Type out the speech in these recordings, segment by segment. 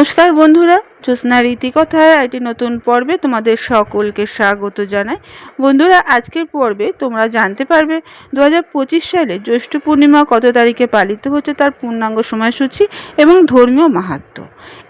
নমস্কার বন্ধুরা। জ্যোৎস্না রীতিকথায় একটি নতুন পর্বে তোমাদের সকলকে স্বাগত জানাই। বন্ধুরা, আজকের পর্বে তোমরা জানতে পারবে দু হাজার পঁচিশ সালে জ্যৈষ্ঠ পূর্ণিমা কত তারিখে পালিত হচ্ছে তার পূর্ণাঙ্গ সময়সূচি এবং ধর্মীয় মাহাত্ম।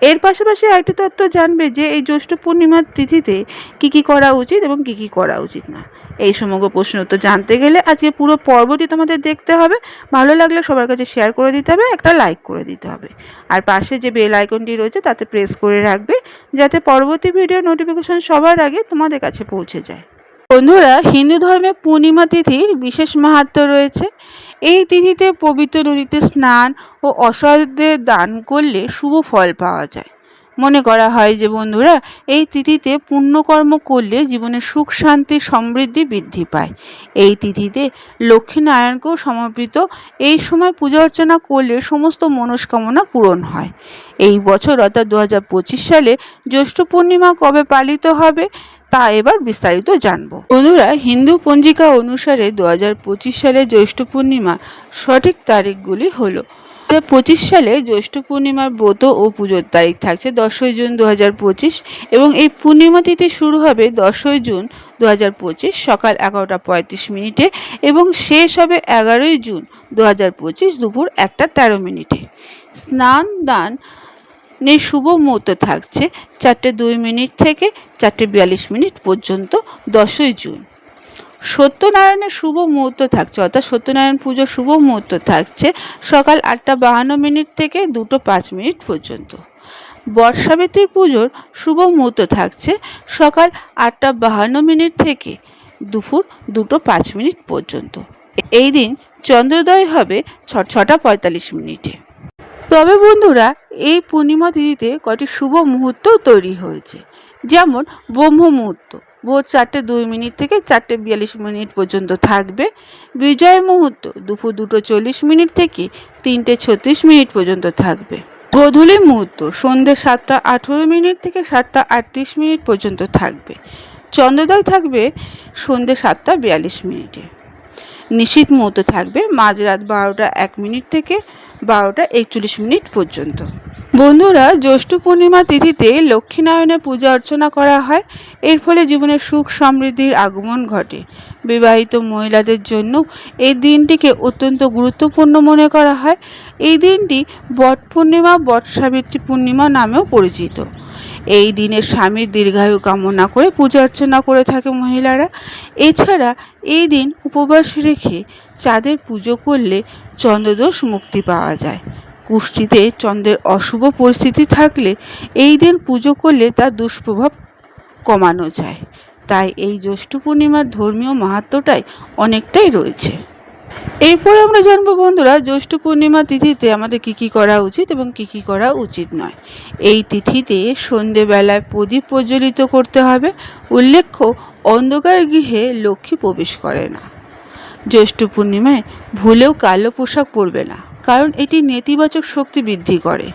এর পাশাপাশি আরেকটি তথ্য জানবে যে এই জ্যৈষ্ঠ পূর্ণিমার তিথিতে কি কি করা উচিত এবং কি কি করা উচিত না। এই সমগ্র প্রশ্ন উত্তর জানতে গেলে আজকে পুরো পর্বটি তোমাদের দেখতে হবে। ভালো লাগলে সবার কাছে শেয়ার করে দিতে হবে, একটা লাইক করে দিতে হবে। আর পাশে যে বেল আইকনটি রয়েছে, তাতে প্রেস করে রাখবে যাতে পরবর্তী ভিডিও নোটিফিকেশন সবার আগে তোমাদের কাছে পৌঁছে যায়। বন্ধুরা, হিন্দু ধর্মে পূর্ণিমা তিথির বিশেষ মাহাত্ম রয়েছে। এই তিথিতে পবিত্র নদীতে স্নান ও অসহায়দের দান করলে শুভ ফল পাওয়া যায়। মনে করা হয় যে বন্ধুরা, এই তিথিতে পুণ্যকর্ম করলে জীবনে সুখ, শান্তি, সমৃদ্ধি বৃদ্ধি পায়। এই তিথিতে লক্ষ্মীনারায়ণকেও সমর্পিত। এই সময় পূজা অর্চনা করলে সমস্ত মনস্কামনা পূরণ হয়। এই বছর অর্থাৎ দু হাজার পঁচিশ সালে জ্যৈষ্ঠ পূর্ণিমা কবে পালিত হবে, তা এবার বিস্তারিত জানব। বন্ধুরা, হিন্দু পঞ্জিকা অনুসারে দু হাজার পঁচিশ সালে জ্যৈষ্ঠ পূর্ণিমা সঠিক তারিখগুলি হলো দু পঁচিশ সালে জ্যৈষ্ঠ পূর্ণিমার ব্রত ও পুজোর তারিখ থাকছে দশই জুন দু এবং এই পূর্ণিমা তিথি শুরু হবে দশই জুন দু সকাল এগারোটা পঁয়ত্রিশ মিনিটে এবং শেষ হবে এগারোই জুন দু দুপুর একটা তেরো মিনিটে। স্নান দান নে শুভ মুহূর্ত থাকছে চারটে দুই মিনিট থেকে চারটে বিয়াল্লিশ মিনিট পর্যন্ত দশই জুন। সত্যনারায়ণের শুভ মুহূর্ত থাকছে, অর্থাৎ সত্যনারায়ণ পুজোর শুভ মুহূর্ত থাকছে সকাল আটটা বাহান্ন মিনিট থেকে দুটো পাঁচ মিনিট পর্যন্ত। বর্ষাবতীর পুজোর শুভ মুহূর্ত থাকছে সকাল আটটা বাহান্ন মিনিট থেকে দুপুর দুটো পাঁচ মিনিট পর্যন্ত। এই দিন চন্দ্রোদয় হবে ছ, ছটা পঁয়তাল্লিশ মিনিটে। তবে বন্ধুরা, এই পূর্ণিমা তিথিতে কটি শুভ মুহূর্ত তৈরি হয়েছে? যেমন ব্রহ্ম মুহূর্ত ভোর চারটে দুই মিনিট থেকে চারটে বিয়াল্লিশ মিনিট পর্যন্ত থাকবে। বিজয় মুহূর্ত, দুপুর দুটো চল্লিশ মিনিট থেকে তিনটে ছত্রিশ মিনিট পর্যন্ত থাকবে। গোধূলি মুহূর্ত, সন্ধ্যে সাতটা আঠেরো মিনিট থেকে সাতটা আটত্রিশ মিনিট পর্যন্ত থাকবে। চন্দ্রোদয় থাকবে সন্ধ্যে সাতটা বিয়াল্লিশ মিনিটে। নিশীত মুহূর্ত থাকবে মাঝরাত বারোটা এক মিনিট থেকে বারোটা একচল্লিশ মিনিট পর্যন্ত। বন্ধুরা, জ্যৈষ্ঠ পূর্ণিমা তিথিতে লক্ষ্মীনারায়ণের পূজা অর্চনা করা হয়। এর ফলে জীবনে সুখ সমৃদ্ধির আগমন ঘটে। বিবাহিত মহিলাদের জন্য এই দিনটিকে অত্যন্ত গুরুত্বপূর্ণ মনে করা হয়। এই দিনটি বট পূর্ণিমা বট সাবিত্রী পূর্ণিমা নামেও পরিচিত। এই দিনে স্বামীর দীর্ঘায়ু কামনা করে পূজা অর্চনা করে থাকে মহিলারা। এছাড়া এই দিন উপবাস রেখে চাঁদের পুজো করলে চন্দ্রদোষ মুক্তি পাওয়া যায়। কুষ্টিতে চন্দ্রের অশুভ পরিস্থিতি থাকলে এই দিন পুজো করলে তার দুষ্প্রভাব কমানো যায়। তাই এই জ্যৈষ্ঠ পূর্ণিমার ধর্মীয় মাহাত্মটাই অনেকটাই রয়েছে। এরপরে আমরা জানব বন্ধুরা, জ্যৈষ্ঠ পূর্ণিমা তিথিতে আমাদের কি কি করা উচিত এবং কি কি করা উচিত নয়। এই তিথিতে সন্ধেবেলায় প্রদীপ প্রজ্বলিত করতে হবে। উল্লেখ্য, অন্ধকার গৃহে লক্ষ্মী প্রবেশ করে না। জ্যৈষ্ঠ পূর্ণিমায় ভুলেও কালো পোশাক পরবে না। কারণ এটি নেতিবাচক শক্তি বৃদ্ধি করে।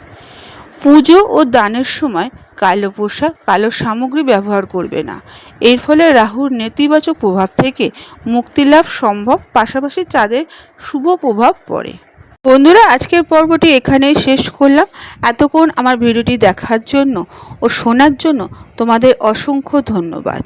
পুজো ও দানের সময় কালো পোশাক, কালো সামগ্রী ব্যবহার করবে না। এর ফলে রাহুর নেতিবাচক প্রভাব থেকে মুক্তিলাভ সম্ভব, পাশাপাশি চাঁদের শুভ প্রভাব পড়ে। বন্ধুরা, আজকের পর্বটি এখানেই শেষ করলাম। এতক্ষণ আমার ভিডিওটি দেখার জন্য ও শোনার জন্য তোমাদের অসংখ্য ধন্যবাদ।